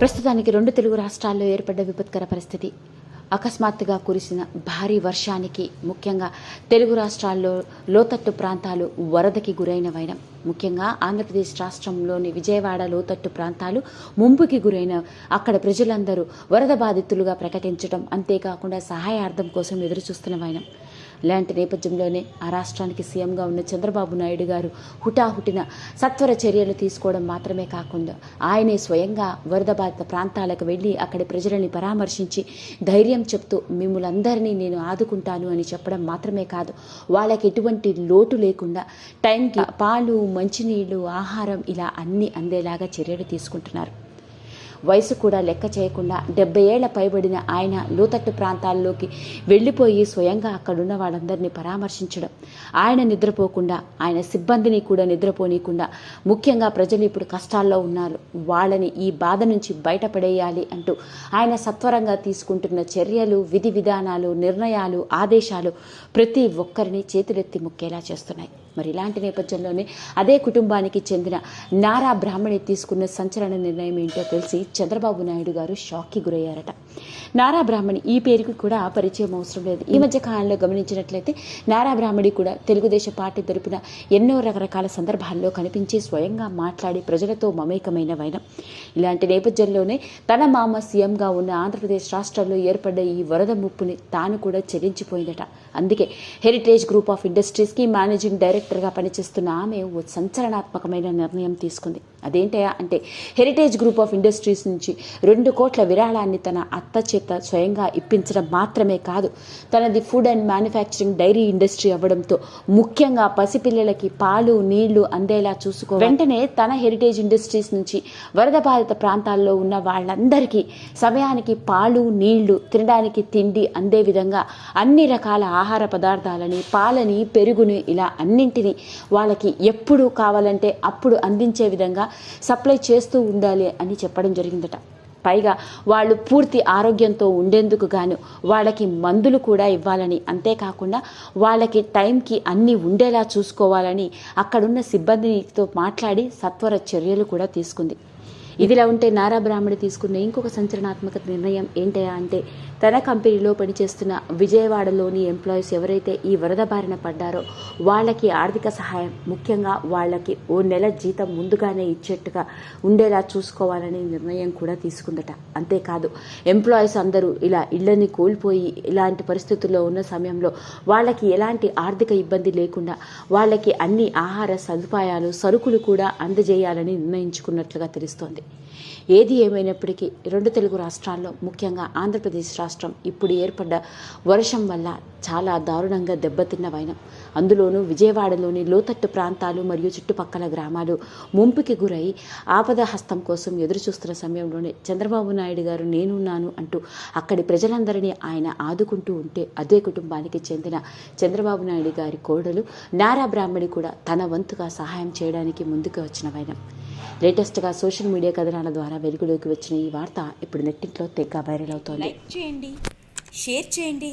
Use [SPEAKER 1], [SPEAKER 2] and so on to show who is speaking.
[SPEAKER 1] ప్రస్తుతానికి రెండు తెలుగు రాష్ట్రాల్లో ఏర్పడ్డ విపత్కర పరిస్థితి. అకస్మాత్తుగా కురిసిన భారీ వర్షానికి ముఖ్యంగా తెలుగు రాష్ట్రాల్లో లోతట్టు ప్రాంతాలు వరదకి గురైన వైనం. ముఖ్యంగా ఆంధ్రప్రదేశ్ రాష్ట్రంలోని విజయవాడ లోతట్టు ప్రాంతాలు ముంపుకి గురైన అక్కడ ప్రజలందరూ వరద బాధితులుగా ప్రకటించడం అంతేకాకుండా సహాయార్థం కోసం ఎదురుచూస్తున్న వైనం. ఇలాంటి నేపథ్యంలోనే ఆ రాష్ట్రానికి సీఎంగా ఉన్న చంద్రబాబు నాయుడు గారు హుటాహుటిన సత్వర చర్యలు తీసుకోవడం మాత్రమే కాకుండా ఆయనే స్వయంగా వరద బాధిత ప్రాంతాలకు వెళ్ళి అక్కడి ప్రజలని పరామర్శించి ధైర్యం చెప్తూ మిమ్మల్ందరినీ నేను ఆదుకుంటాను అని చెప్పడం మాత్రమే కాదు వాళ్ళకి ఎటువంటి లోటు లేకుండా టైంకి పాలు మంచినీళ్ళు ఆహారం ఇలా అన్ని అందేలాగా చర్యలు తీసుకుంటున్నారు. వయసు కూడా లెక్క చేయకుండా డెబ్బై ఏళ్ళ పైబడిన ఆయన లోతట్టు ప్రాంతాల్లోకి వెళ్ళిపోయి స్వయంగా అక్కడున్న వాళ్ళందరినీ పరామర్శించడం. ఆయన నిద్రపోకుండా ఆయన సిబ్బందిని కూడా నిద్రపోనీయకుండా ముఖ్యంగా ప్రజలు ఇప్పుడు కష్టాల్లో ఉన్నారు. వాళ్ళని ఈ బాధ నుంచి బయటపడేయాలి అంటూ ఆయన సత్వరంగా తీసుకుంటున్న చర్యలు విధి విధానాలు నిర్ణయాలు ఆదేశాలు ప్రతి ఒక్కరిని చేతులెత్తి ముక్కేలా చేస్తున్నాయి. మరి ఇలాంటి నేపథ్యంలోనే అదే కుటుంబానికి చెందిన నారా బ్రాహ్మణి తీసుకున్న సంచలన నిర్ణయం ఏంటో తెలిసి చంద్రబాబు నాయుడు గారు షాక్కి గురయ్యారట. నారా బ్రాహ్మణి ఈ పేరుకి కూడా పరిచయం అవసరం లేదు. ఈ మధ్య కాలంలో గమనించినట్లయితే నారా బ్రాహ్మణి కూడా తెలుగుదేశం పార్టీ తరపున ఎన్నో రకరకాల సందర్భాల్లో కనిపించి స్వయంగా మాట్లాడి ప్రజలతో మమేకమైన వైనం. ఇలాంటి నేపథ్యంలోనే తన మామ సీఎంగా ఉన్న ఆంధ్రప్రదేశ్ రాష్ట్రంలో ఏర్పడ్డ ఈ వరద ముప్పుని తాను కూడా చెల్లించిపోయిందట. అందుకే హెరిటేజ్ గ్రూప్ ఆఫ్ ఇండస్ట్రీస్కి మేనేజింగ్ డైరెక్టర్గా పనిచేస్తున్న ఆమె ఓ సంచలనాత్మకమైన నిర్ణయం తీసుకుంది. అదేంటయా అంటే హెరిటేజ్ గ్రూప్ ఆఫ్ ఇండస్ట్రీస్ నుంచి రెండు కోట్ల విరాళాన్ని తన అత్త చేత స్వయంగా ఇప్పించడం మాత్రమే కాదు తనది food and manufacturing dairy industry అవ్వడంతో ముఖ్యంగా పసిపిల్లలకి పాలు నీళ్ళు అందేలా చూసుకో వెంటనే తన హెరిటేజ్ ఇండస్ట్రీస్ నుంచి వరద బాధిత ప్రాంతాల్లో ఉన్న వాళ్ళందరికీ సమయానికి పాలు నీళ్ళు తినడానికి తిండి అందే విధంగా అన్ని రకాల ఆహార పదార్థాలని పాలని పెరుగుని ఇలా అన్నింటినీ వాళ్ళకి ఎప్పుడు కావాలంటే అప్పుడు అందించే విధంగా సప్లై చేస్తూ ఉండాలి అని చెప్పడం జరిగిందట. పైగా వాళ్ళు పూర్తి ఆరోగ్యంతో ఉండేందుకు గాను వాళ్ళకి మందులు కూడా ఇవ్వాలని అంతేకాకుండా వాళ్ళకి టైంకి అన్నీ ఉండేలా చూసుకోవాలని అక్కడున్న సిబ్బందితో మాట్లాడి సత్వర చర్యలు కూడా తీసుకుంది. ఇదిలా ఉంటే నారా బ్రాహ్మణి తీసుకున్న ఇంకొక సంచలనాత్మక నిర్ణయం ఏంటయా అంటే తన కంపెనీలో పనిచేస్తున్న విజయవాడలోని ఎంప్లాయీస్ ఎవరైతే ఈ వరద బారిన పడ్డారో వాళ్ళకి ఆర్థిక సహాయం ముఖ్యంగా వాళ్ళకి ఓ నెల జీతం ముందుగానే ఇచ్చేట్టుగా ఉండేలా చూసుకోవాలనే నిర్ణయం కూడా తీసుకుందట. అంతేకాదు ఎంప్లాయీస్ అందరూ ఇలా ఇళ్ళని కోల్పోయి ఇలాంటి పరిస్థితుల్లో ఉన్న సమయంలో వాళ్ళకి ఎలాంటి ఆర్థిక ఇబ్బంది లేకుండా వాళ్ళకి అన్ని ఆహార సదుపాయాలు సరుకులు కూడా అందజేయాలని నిర్ణయించుకున్నట్లుగా తెలుస్తుంది. ఏది ఏమైనప్పటికీ రెండు తెలుగు రాష్ట్రాల్లో ముఖ్యంగా ఆంధ్రప్రదేశ్ రాష్ట్రం ఇప్పుడు ఏర్పడ్డ వర్షం వల్ల చాలా దారుణంగా దెబ్బతిన్న వైనం. అందులోనూ విజయవాడలోని లోతట్టు ప్రాంతాలు మరియు చుట్టుపక్కల గ్రామాలు ముంపుకి గురై ఆపద హస్తం కోసం ఎదురుచూస్తున్న సమయంలోనే చంద్రబాబు నాయుడు గారు నేనున్నాను అంటూ అక్కడి ప్రజలందరినీ ఆయన ఆదుకుంటూ ఉంటే అదే కుటుంబానికి చెందిన చంద్రబాబు నాయుడు గారి కోడలు నారా బ్రాహ్మణి కూడా తన వంతుగా సహాయం చేయడానికి ముందుకు వచ్చిన వైనం. లేటెస్ట్గా సోషల్ మీడియా కథనాల ద్వారా వెలుగులోకి వచ్చిన ఈ వార్త ఇప్పుడు నెట్టింట్లో తెగ వైరల్ అవుతోంది.
[SPEAKER 2] చేయండి షేర్ చేయండి.